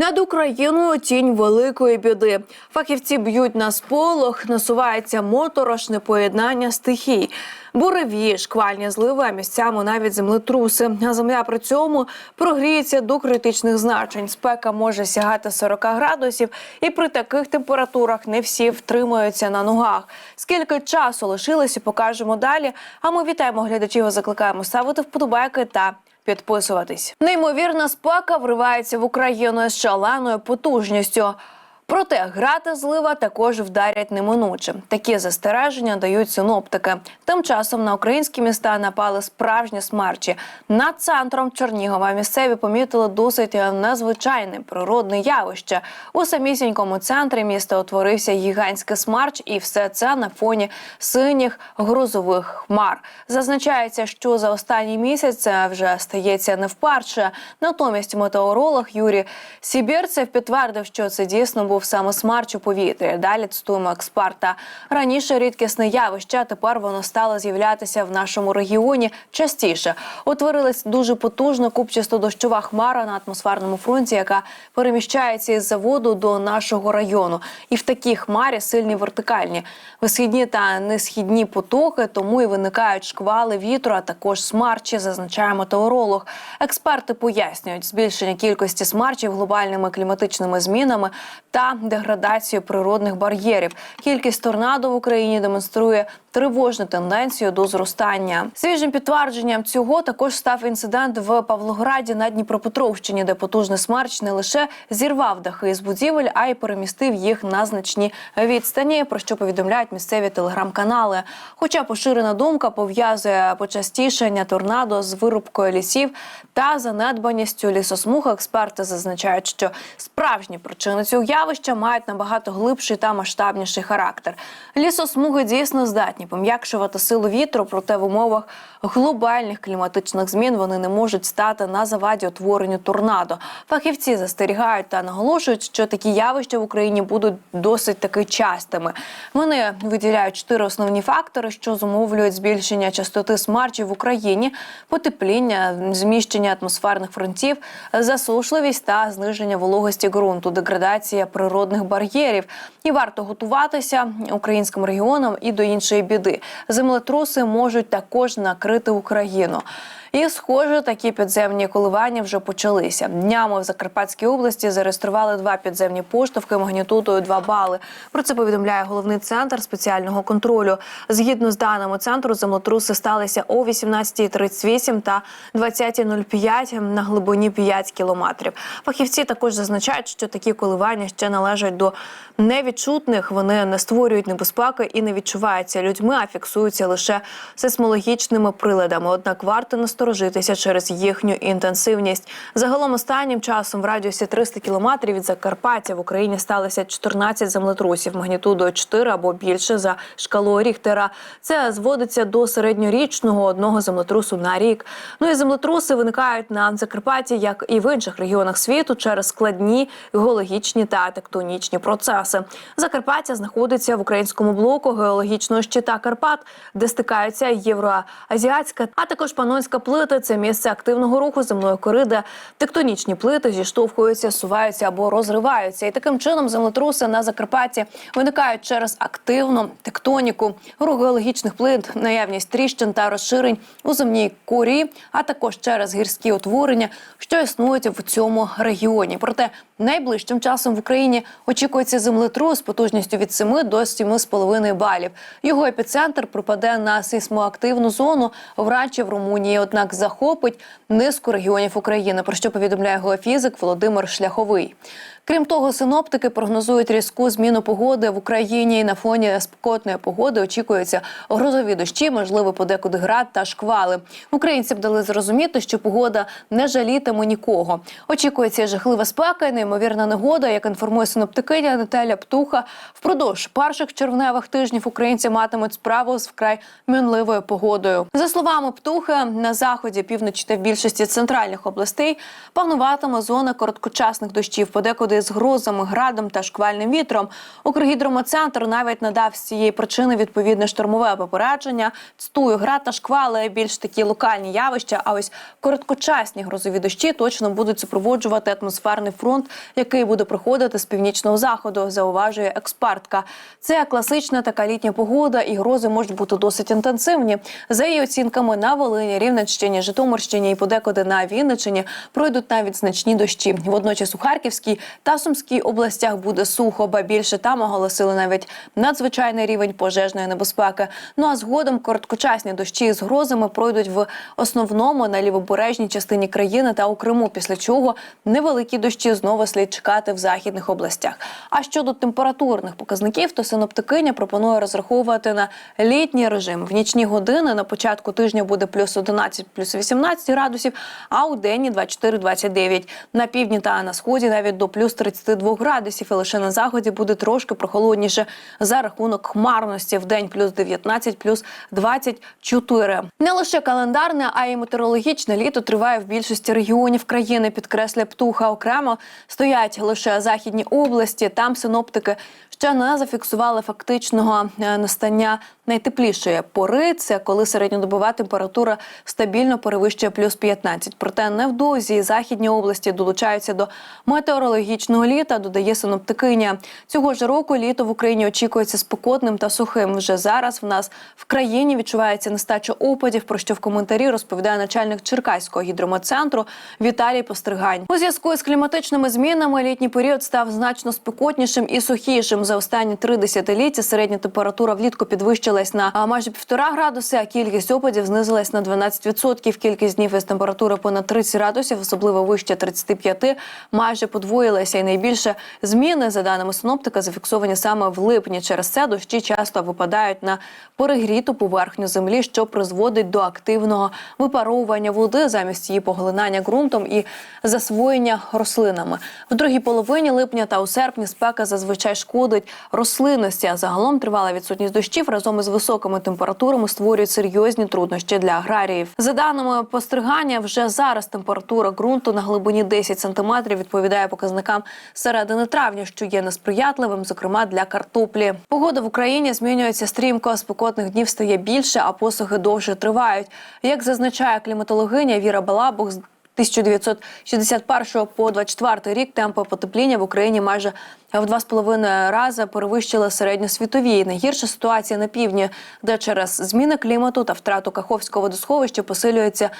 Над Україною тінь великої біди. Фахівці б'ють на сполох, насувається моторошне поєднання стихій. Буревії, шквальні зливи, а місцями навіть землетруси. А земля при цьому прогріється до критичних значень. Спека може сягати 40 градусів, і при таких температурах не всі втримуються на ногах. Скільки часу лишилося, покажемо далі. А ми вітаємо глядачів. і Закликаємо ставити вподобайки та підписуватись. Неймовірна спека вривається в Україну з шаленою потужністю. Проте грати злива також вдарять неминуче. Такі застереження дають синоптики. Тим часом на українські міста напали справжні смерчі. Над центром Чернігова місцеві помітили досить незвичайне природне явище. У самісінькому центрі міста утворився гігантський смарч, і все це на фоні синіх грозових хмар. Зазначається, що за останній місяць це вже стається не вперше. Натомість метеоролог Юрій Сібірцев підтвердив, що це дійсно був саме смарч у повітрі. Далі цитуємо експерта. Раніше рідкісне явище, а тепер воно стало з'являтися в нашому регіоні частіше. Утворилась дуже потужна купчасто дощова хмара на атмосферному фронті, яка переміщається із заводу до нашого району. І в такій хмарі сильні вертикальні висхідні та несхідні потоки, тому і виникають шквали вітру, а також смарчі, зазначає метеоролог. Експерти пояснюють збільшення кількості смарчів глобальними кліматичними змінами та деградацією природних бар'єрів. Кількість торнадо в Україні демонструє тривожну тенденцію до зростання. Свіжим підтвердженням цього також став інцидент в Павлограді на Дніпропетровщині, де потужний смерч не лише зірвав дахи з будівель, а й перемістив їх на значні відстані. Про що повідомляють місцеві телеграм-канали. Хоча поширена думка пов'язує почастішення торнадо з вирубкою лісів та занедбаністю лісосмуг, експерти зазначають, що справжні причини цього явища мають набагато глибший та масштабніший характер. Лісосмуги дійсно здатні пом'якшувати силу вітру, проте в умовах глобальних кліматичних змін вони не можуть стати на заваді утворенню торнадо. Фахівці застерігають та наголошують, що такі явища в Україні будуть досить таки частими. Вони виділяють чотири основні фактори, що зумовлюють збільшення частоти смарчів в Україні, потепління, зміщення атмосферних фронтів, засушливість та зниження вологості ґрунту, деградація природних бар'єрів. І варто готуватися українським регіонам і до іншої біди. Землетруси можуть також накрити Україну. І, схоже, такі підземні коливання вже почалися. Днями в Закарпатській області зареєстрували два підземні поштовхи магнітудою 2 бали. Про це повідомляє головний центр спеціального контролю. Згідно з даними центру, землетруси сталися о 18.38 та 20.05 на глибині 5 кілометрів. Фахівці також зазначають, що такі коливання ще належать до невідчутних. Вони не створюють небезпеки і не відчуваються людьми, а фіксуються лише сейсмологічними приладами. Однак варто насторожитися через їхню інтенсивність. Загалом останнім часом в радіусі 300 кілометрів від Закарпаття в Україні сталося 14 землетрусів магнітудою 4 або більше за шкалою Ріхтера. Це зводиться до середньорічного одного землетрусу на рік. Ну і землетруси виникають на Закарпатті, як і в інших регіонах світу, через складні геологічні та тектонічні процеси. Закарпаття знаходиться в українському блоку геологічного щита Карпат, де стикаються євроазіатська, а також панонська плита. Це місце активного руху земної кори, де тектонічні плити зіштовхуються, суваються або розриваються. І таким чином землетруси на Закарпатті виникають через активну тектоніку, геологічних плит, наявність тріщин та розширень у земній корі, а також через гірські утворення, що існують в цьому регіоні. Проте найближчим часом в Україні очікується землетрус потужністю від 7 до 7,5 балів. Його епіцентр припаде на сейсмоактивну зону вранчі в Румунії. Однак захопить низку регіонів України. Про що повідомляє геофізик Володимир Шляховий. Крім того, синоптики прогнозують різку зміну погоди в Україні. На фоні спекотної погоди очікуються грозові дощі, можливо, подекуди град та шквали. Українці б дали зрозуміти, що погода не жалітиме нікого. Очікується жахлива спека і неймовірна негода, як інформує синоптикиня Наталя Птуха. Впродовж перших червневих тижнів українці матимуть справу з вкрай мінливою погодою. За словами Птухи, на заході, півночі та в більшості центральних областей пануватиме зона короткочасних дощів, подекуди з грозами, градом та шквальним вітром. Укргідромоцентр навіть надав з цієї причини відповідне штормове попередження. Цтую, град та шквали більш такі локальні явища. А ось короткочасні грозові дощі точно будуть супроводжувати атмосферний фронт, який буде проходити з північного заходу. Зауважує експертка. Це класична така літня погода, і грози можуть бути досить інтенсивні. За її оцінками на Волині, Рівненщині, Житомирщині і подекуди на Вінниччині пройдуть навіть значні дощі. Водночас у Харківській та Сумській областях буде сухо, ба більше там оголосили навіть надзвичайний рівень пожежної небезпеки. Ну а згодом короткочасні дощі з грозами пройдуть в основному на лівобережній частині країни та у Криму. Після чого невеликі дощі знову слід чекати в західних областях. А щодо температурних показників, то синоптикиня пропонує розраховувати на літній режим. В нічні години на початку тижня буде плюс 11, плюс 18 градусів, а у денні 24-29. На півдні та на сході навіть до плюс 32 градусів. І лише на заході буде трошки прохолодніше за рахунок хмарності. В день плюс 19, плюс 24. Не лише календарне, а й метеорологічне літо триває в більшості регіонів країни. Підкреслює птуха окремо. Стоять лише західні області. Там синоптики ще не зафіксували фактичного е, настання найтеплішої пори. Це коли середньодобова температура стабільно перевищує плюс 15. Проте невдовзі західні області долучаються до метеорологічного літа. Додає синоптикиня. Цього ж року літо в Україні очікується спекотним та сухим. Вже зараз в нас в країні відчувається нестача опадів. Про що в коментарі розповідає начальник Черкаського гідрометцентру Віталій Постригань. У зв'язку з кліматичними змінами літній період став значно спекотнішим і сухішим. За останні три десятиліття середня температура влітку підвищилась на майже півтора градуси, а кількість опадів знизилась на 12%. Кількість днів із температури понад 30 градусів, особливо вище 35, майже подвоїлася. І найбільше зміни, за даними синоптика, зафіксовані саме в липні. Через це дощі часто випадають на перегріту поверхню землі, що призводить до активного випаровування води замість її поглинання ґрунтом і засвоєння рослинами. В другій половині липня та у серпні спека зазвичай шкодить рослинності. А загалом тривала відсутність дощів разом із високими температурами створюють серйозні труднощі для аграріїв. За даними постригання, вже зараз температура ґрунту на глибині 10 сантиметрів відповідає показникам середини травня, що є несприятливим, зокрема для картоплі. Погода в Україні змінюється стрімко. Спекотних днів стає більше, а посухи довше тривають. Як зазначає кліматологиня Віра Балабух, 1961 по 24 рік темпи потепління в Україні майже в два з половиною рази перевищили середньосвітові. Найгірша ситуація на півдні, де через зміни клімату та втрату Каховського водосховища посилюється.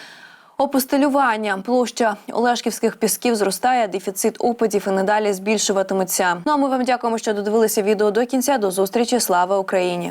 Опостелювання площа Олешківських пісків зростає, дефіцит опадів і надалі збільшуватиметься. Ну а ми вам дякуємо, що додивилися відео до кінця. До зустрічі. Слава Україні!